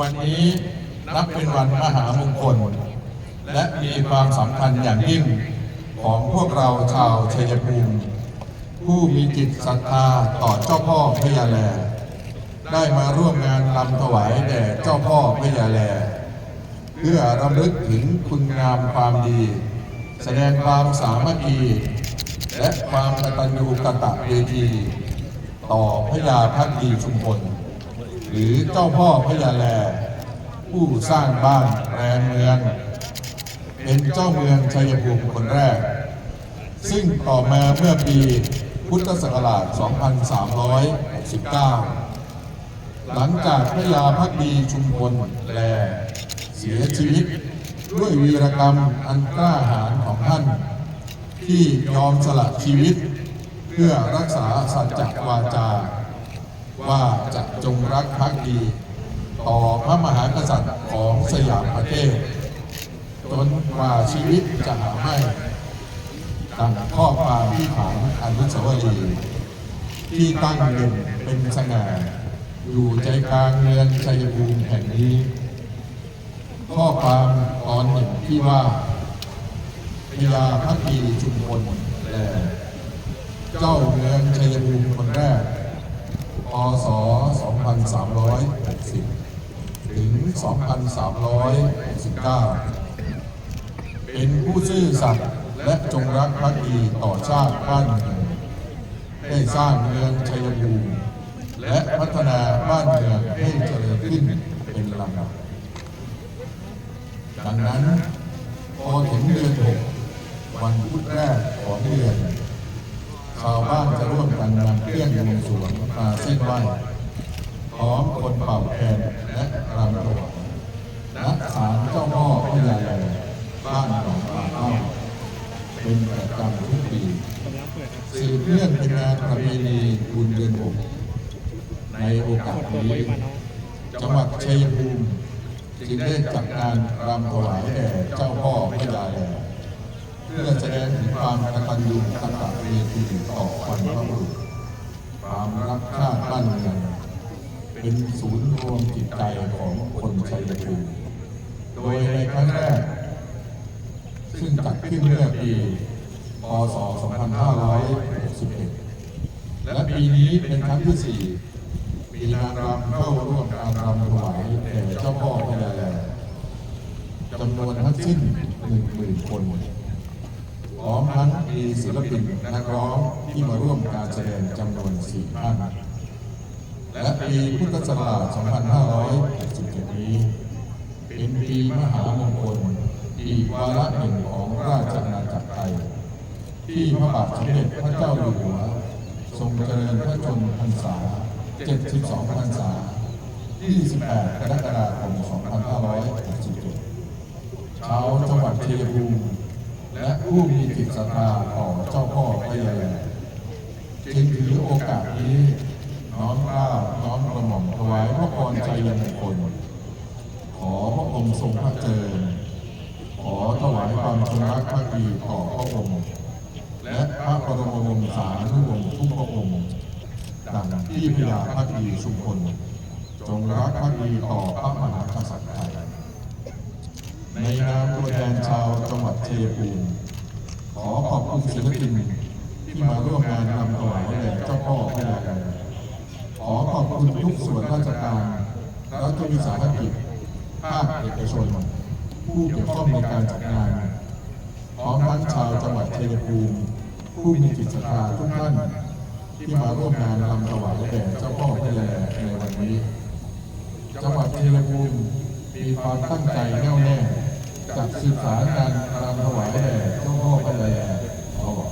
วันนี้นับเป็นวันมหามงคล และมีความสำคัญอย่างยิ่งของพวกเราชาวชัยภูมิผู้มีจิตศรัทธาต่อเจ้าพ่อพญาแล ได้มาร่วมงานลำถวายแด่เจ้าพ่อพญาแล เพื่อรำลึกถึงคุณงามความดี แสดงความสามัคคีและความกตัญญูกตะเวที ต่อพญาพักดีชุมพล หรือเจ้าพ่อพญาแล ผู้สร้างบ้านแรงเมือง เป็นเจ้าเมืองชัยภูมิคนแรก ซึ่งต่อมาเมื่อปีพุทธศักราช 2369 หลังจากพระยาพักดีชุมพลแล เสียชีวิตด้วยวีรกรรมอันกล้าหาญของท่าน ที่ยอมสละชีวิต เพื่อรักษาสัจจวาจา ว่าจะจงรักภักดี ต่อพระมหากษัตริย์ของสยามประเทศจนกว่าชีวิตจะหาไม่ดังข้อความที่ฐานอนุสาวรีย์ที่ตั้งเด่นเป็นสง่าอยู่ใจกลางเมืองชัยภูมิแห่งนี้ ข้อความตอนหนึ่งที่ว่าพญาพักดีชุมพลแลเจ้าเมืองชัยภูมิคนแรก พศ 2360 ถึง 2369 เป็นผู้ซื่อสัตย์และจงรักภักดีต่อชาติบ้านเมืองได้สร้างเมืองชัยภูมิและพัฒนาบ้านเมืองให้เจริญขึ้นเป็นลำดับดังนั้นพอถึงเดือนหกวันพุธแรกของเดือน ชาวบ้านจะร่วมกันนำเครื่องวงสรวงมาเส้นไหว้พร้อมคนเป่าแคนและรำถวายณศาลเจ้าพ่อพญาแลบ้านหนองปลาเต้าเป็นประจำทุกปีสืบเนื่องเป็นงานประเพณีบุญเดือนหกในโอกาสนี้จังหวัดชัยภูมิจึงได้จัดงานรำถวายแด่เจ้าพ่อพญาแล เพื่อแสดงถึงความกตัญญูกตเวทีต่อบรรพบุรุษความรักชาติบ้านเมืองเป็นศูนย์รวมจิตใจของคนชัยภูมิโดยในครั้งแรก ซึ่งจัดขึ้นเมื่อปีพศ 2561 และปีนี้เป็นครั้งที่สี่มีนางรำเข้าร่วมการรำถวายแด่เจ้าพ่อพญาแลจำนวนทั้งสิ้นหนึ่งหมื่นคน พร้อมทั้งมีศิลปินนักร้องที่มาร่วมการแสดงจำนวนสี่ท่านและปีพุทธศักราช 2567 นี้ เป็นปีมหามงคลอีกวาระหนึ่งของราชอาณาจักรไทย ที่พระบาทสมเด็จพระเจ้าอยู่หัว ทรงเจริญพระชนมพรรษา 72 พรรษา 28 กรกฎาคม 2567 ชาวจังหวัดเชัยภูมิ และผู้มีจิตศรัทธาต่อเจ้าพ่อพระยาแลจึงถือโอกาสนี้น้อมกล้าน้อมกระหม่อมถวายพระพรชัยมงคล ขอพระองค์ทรงพระเจริญขอถวายความจงรักภักดีต่อพระองค์ และพระบรมวงศานุวงศ์ทุกพระองค์ดังที่พญาพักดีชุมพลจงรักภักดีต่อพระมหากษัตริย์ไทย ในนามตัวแทนชาวจังหวัดชัยภูมิขอขอบคุณศิลปินที่มาร่วมงานนำถวายแด่เจ้าพ่อพญาแลขอขอบคุณทุกส่วนราชการรัฐวิสาหกิจภาคเอกชน ผู้เกี่ยวข้องในการจัดงานพร้อมทั้งชาวจังหวัดชัยภูมิผู้มีจิตศรัทธาทุกท่านที่มาร่วมงานรำถวายแด่เจ้าพ่อพญาแลในวันนี้ จังหวัดชัยภูมิมีความตั้งใจแน่วแน่ จะสืบสานการรำถวายแด่เจ้าพ่อพญาแลตลอด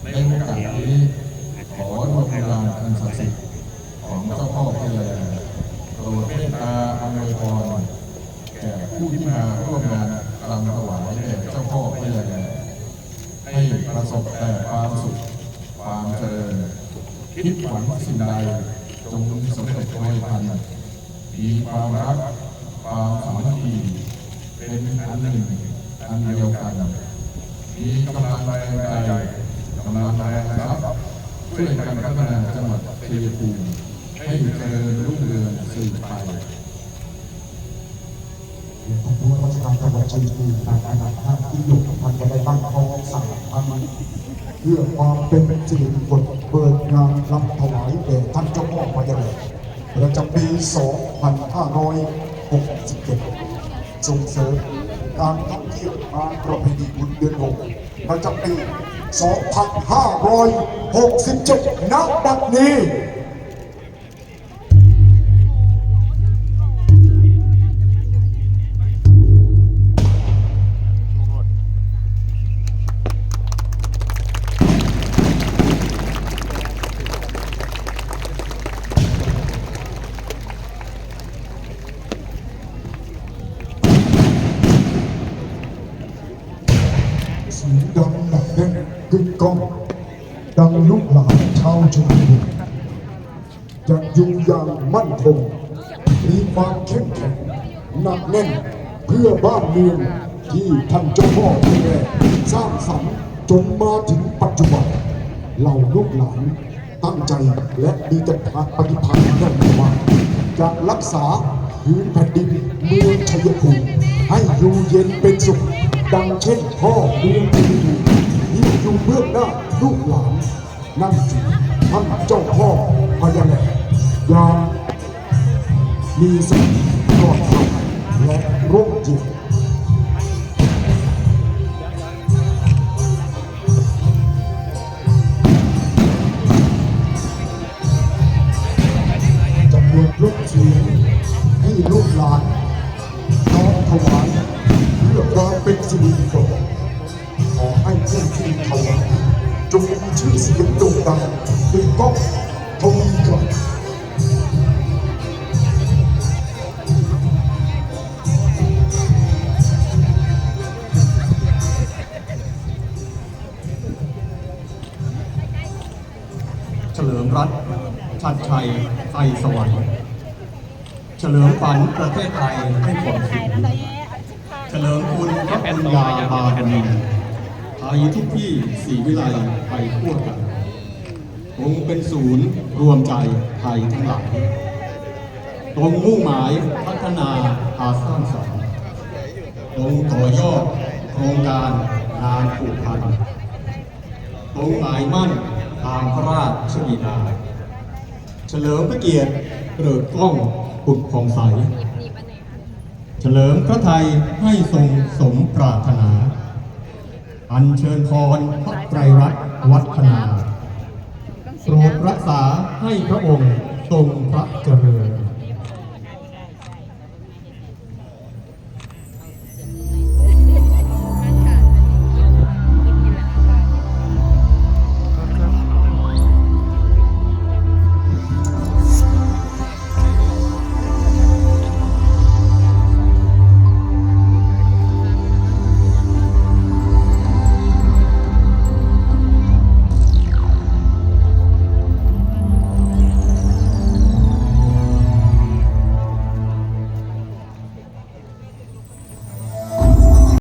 ไปในโอกาสนี้ขอดวงวิญญาณอันศักดิ์สิทธิ์ของเจ้าพ่อพญาแลโปรดเมตตาอำนวยพรแก่ผู้ที่มาร่วมงานรำถวายแด่เจ้าพ่อพญาแลให้ประสบแต่ความสุขความเจริญคิดหวังสิ่งใดจงสำเร็จโดยพันมีความรักความสามัคคี นอันหนึ่งอันเดียวกันมีกำลังแรงใจกำลังแรงทรัพย์ช่วยกันพัฒนาจังหวัดชัยภูมิให้เจริญรุ่งเรืองสืบไปผู้ว่าราชการจังหวัดชัยภูมินายอนันต์นาคที่อยู่ท่านก็ได้ตั้งข้อสั่งท่านเพื่อความเป็นสิริมงคลเปิดงานรับถวายแด่ท่านเจ้าพ่อพญาแลประจำปี 2567 ส่งเสริม การท่องเที่ยวงานประเพณีบุญเดือนหกประจำปี 2567ณบัดนี้ งดังลูกหลานชาวชนบทจะอยู่อย่างมั่นคง มีความเข้มแข็งหนักแน่นเพื่อบ้านเมืองที่ท่านเจ้าพ่อดูแลสร้างสรรค์จนมาถึงปัจจุบันเหล่าลูกหลานตั้งใจและมีแต่ปฏิภาณแน่นว่าจะรักษาพื้นแผ่นดินเมืองชัยภูมิให้อยู่เย็นเป็นสุข ดังเช่นพ่อเมืองชัยภูมิที่ อยู่เบื้องหน้าลูกหลานนั่นสิท่านเจ้าพ่อพญาแลยามมีสิ่งปลอดภัยและร่มเย็น เป็นก้องทวีกลับเฉลิมรัตน์ชัดชัยไทยสวรรค์เฉลิมฝันประเทศไทยให้ผลสุขเฉลิมคุณพระปัญญาบารมีไทยทุกที่สี่วิไลไปทั่วกัน คงเป็นศูนย์รวมใจไทยทั้งหลายตรงมุ่งหมายพัฒนาอาสร้างสรรค์ตรงต่อยอดโครงการงานผูกพันตรงหมายมั่นตามพระราชบิดา เฉลิมพระเกียรติเกริกกล้องปุดผ่องใส เฉลิมพระไทยให้ทรงสมปรารถนา อัญเชิญพรพระไตรรัตน์วัฒนา โปรดรักษาให้พระองค์ทรงพระเจริญ